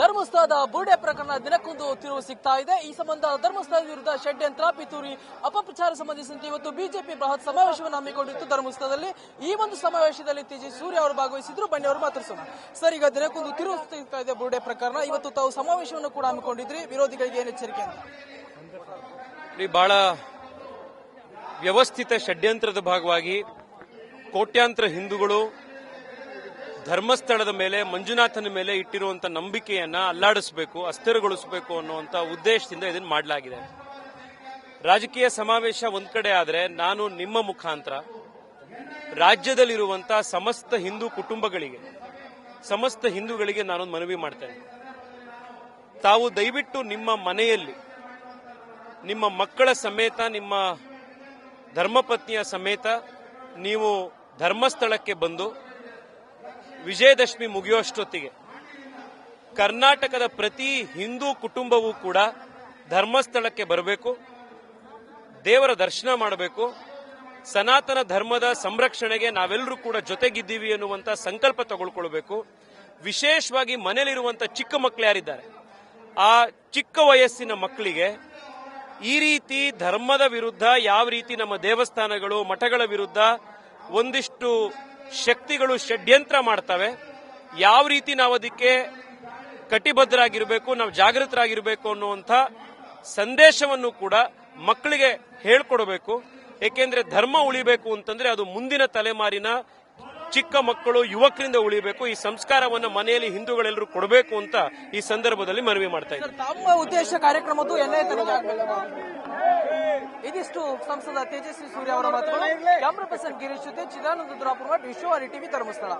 ಧರ್ಮಸ್ಥಳದ ಬುರುಡೆ ಪ್ರಕರಣ ದಿನಕ್ಕೊಂದು ತಿರುವು ಸಿಗ್ತಾ ಇದೆ. ಈ ಸಂಬಂಧ ಧರ್ಮಸ್ಥಳದ ವಿರುದ್ಧ ಷಡ್ಯಂತ್ರ ಪಿತೂರಿ ಅಪಪ್ರಚಾರ ಸಂಬಂಧಿಸಿದಂತೆ ಇವತ್ತು ಬಿಜೆಪಿ ಬೃಹತ್ ಸಮಾವೇಶವನ್ನು ಹಮ್ಮಿಕೊಂಡಿತ್ತು ಧರ್ಮಸ್ಥಳದಲ್ಲಿ. ಈ ಒಂದು ಸಮಾವೇಶದಲ್ಲಿ ತೇಜಸ್ವಿ ಸೂರ್ಯ ಅವರು ಭಾಗವಹಿಸಿದ್ರು. ಬನ್ನಿ, ಅವರು ಮಾತಾಡಿಸೋಣ. ಸರ್, ಈಗ ದಿನಕ್ಕೊಂದು ತಿರುವು ಸಿಗ್ತಾ ಇದೆ ಬುರುಡೆ ಪ್ರಕರಣ. ಇವತ್ತು ತಾವು ಸಮಾವೇಶವನ್ನು ಕೂಡ ಹಮ್ಮಿಕೊಂಡಿದ್ರಿ. ವಿರೋಧಿಗಳಿಗೆ ಏನು ಎಚ್ಚರಿಕೆ ಅಂತ? ಬಹಳ ವ್ಯವಸ್ಥಿತ ಷಡ್ಯಂತ್ರದ ಭಾಗವಾಗಿ ಕೋಟ್ಯಾಂತರ ಹಿಂದೂಗಳು ಧರ್ಮಸ್ಥಳದ ಮೇಲೆ, ಮಂಜುನಾಥನ ಮೇಲೆ ಇಟ್ಟಿರುವಂತ ನಂಬಿಕೆಯನ್ನ ಅಲ್ಲಾಡಿಸಬೇಕು, ಅಸ್ಥಿರಗೊಳಿಸಬೇಕು ಅನ್ನುವಂತ ಉದ್ದೇಶದಿಂದ ಇದನ್ನು ಮಾಡಲಾಗಿದೆ. ರಾಜಕೀಯ ಸಮಾವೇಶ ಒಂದ್ ಕಡೆ ಆದರೆ ನಾನು ನಿಮ್ಮ ಮುಖಾಂತರ ರಾಜ್ಯದಲ್ಲಿರುವಂತ ಸಮಸ್ತ ಹಿಂದೂ ಕುಟುಂಬಗಳಿಗೆ, ಸಮಸ್ತ ಹಿಂದೂಗಳಿಗೆ ನಾನೊಂದು ಮನವಿ ಮಾಡ್ತೇನೆ. ತಾವು ದಯವಿಟ್ಟು ನಿಮ್ಮ ಮನೆಯಲ್ಲಿ, ನಿಮ್ಮ ಮಕ್ಕಳ ಸಮೇತ, ನಿಮ್ಮ ಧರ್ಮಪತ್ನಿಯ ಸಮೇತ ನೀವು ಧರ್ಮಸ್ಥಳಕ್ಕೆ ಬಂದು ವಿಜಯದಶಮಿ ಮುಗಿಯುವಷ್ಟೊತ್ತಿಗೆ ಕರ್ನಾಟಕದ ಪ್ರತಿ ಹಿಂದೂ ಕುಟುಂಬವೂ ಕೂಡ ಧರ್ಮಸ್ಥಳಕ್ಕೆ ಬರಬೇಕು, ದೇವರ ದರ್ಶನ ಮಾಡಬೇಕು, ಸನಾತನ ಧರ್ಮದ ಸಂರಕ್ಷಣೆಗೆ ನಾವೆಲ್ಲರೂ ಕೂಡ ಜೊತೆಗಿದ್ದೀವಿ ಎನ್ನುವಂತ ಸಂಕಲ್ಪ ತಗೊಳ್ಕೊಳ್ಬೇಕು. ವಿಶೇಷವಾಗಿ ಮನೆಯಲ್ಲಿರುವಂತ ಚಿಕ್ಕ ಮಕ್ಕಳು ಯಾರಿದ್ದಾರೆ? ಆ ಚಿಕ್ಕ ವಯಸ್ಸಿನ ಮಕ್ಕಳಿಗೆ ಈ ರೀತಿ ಧರ್ಮದ ವಿರುದ್ಧ ಯಾವ ರೀತಿ ನಮ್ಮ ದೇವಸ್ಥಾನಗಳು, ಮಠಗಳ ವಿರುದ್ಧ ಒಂದಿಷ್ಟು ಶಕ್ತಿಗಳು ಷಡ್ಯಂತ್ರ ಮಾಡ್ತವೆ. ಯಾವ ರೀತಿ ನಾವು ಅದಕ್ಕೆ ಕಟಿಬದ್ಧರಾಗಿರಬೇಕು, ನಾವು ಜಾಗೃತರಾಗಿರಬೇಕು ಅನ್ನುವಂಥ ಸಂದೇಶವನ್ನು ಕೂಡ ಮಕ್ಕಳಿಗೆ ಹೇಳ್ಕೊಡಬೇಕು. ಏಕೆಂದ್ರೆ ಧರ್ಮ ಉಳಿಬೇಕು ಅಂತಂದ್ರೆ ಅದು ಮುಂದಿನ ತಲೆಮಾರಿನ ಚಿಕ್ಕ ಮಕ್ಕಳು ಯುವಕರಿಂದ ಉಳಿಬೇಕು, ಈ ಸಂಸ್ಕಾರವನ್ನು ಮನೆಯಲ್ಲಿ ಹಿಂದೂಗಳೆಲ್ಲರೂ ಕೊಡಬೇಕು ಅಂತ ಈ ಸಂದರ್ಭದಲ್ಲಿ ಮನವಿ ಮಾಡ್ತಾ ಇದ್ದಾರೆ ತಮ್ಮ ಉದ್ದೇಶ ಕಾರ್ಯಕ್ರಮದ್ದು. ಇದಿಷ್ಟು ಸಂಸದ ತೇಜಸ್ವಿ ಸೂರ್ಯ ಅವರ ಮಾತುಗಳು. ಕ್ಯಾಮ್ರಾ ಪರ್ಸನ್ ಗಿರೀಶ್ ಜೊತೆ ಚಿದಾನಂದ ದುರಾಪುರ ವಿಶ್ವವಾರಿ ಟಿವಿ ಧರ್ಮಸ್ಥಳ.